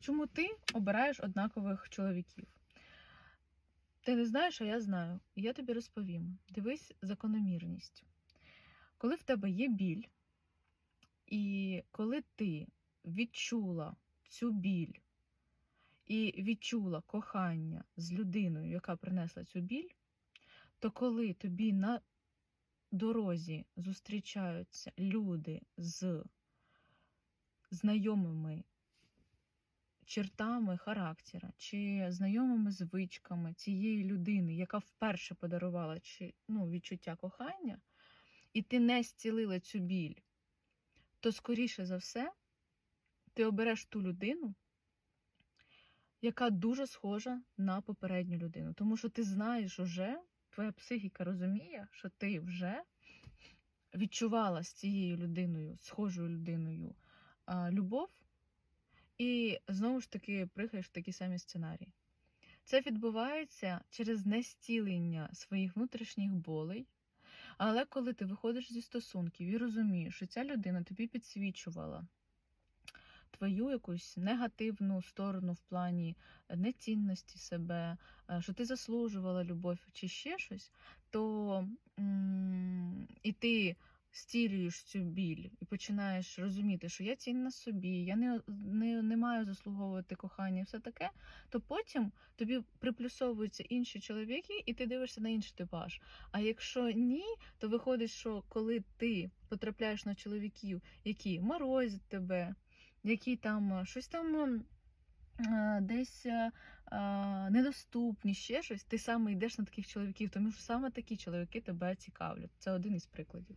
Чому ти обираєш однакових чоловіків? Ти не знаєш, а я знаю. І я тобі розповім. Дивись закономірність. Коли в тебе є біль, і коли ти відчула цю біль і відчула кохання з людиною, яка принесла цю біль, то коли тобі на дорозі зустрічаються люди з знайомими чертами характера чи знайомими звичками цієї людини, яка вперше подарувала чи, ну, відчуття кохання, і ти не зцілила цю біль, то скоріше за все ти обереш ту людину, яка дуже схожа на попередню людину. Тому що ти знаєш уже, твоя психіка розуміє, що ти вже відчувала з цією людиною, схожою людиною, любов, і знову ж таки пригаєш в такі самі сценарії. Це відбувається через нестілення своїх внутрішніх болей. Але коли ти виходиш зі стосунків і розумієш, що ця людина тобі підсвічувала твою якусь негативну сторону в плані нецінності себе, е, що ти заслужувала любов чи ще щось, то і ти стілюєш цю біль і починаєш розуміти, що я цінна собі, я не, не, не маю заслуговувати кохання і все таке, то потім тобі приплюсовуються інші чоловіки, і ти дивишся на інший типаж. А якщо ні, то виходить, що коли ти потрапляєш на чоловіків, які морозять тебе, які там е, щось там е, десь е, е, недоступні, ще щось, ти саме йдеш на таких чоловіків, тому що саме такі чоловіки тебе цікавлять. Це один із прикладів.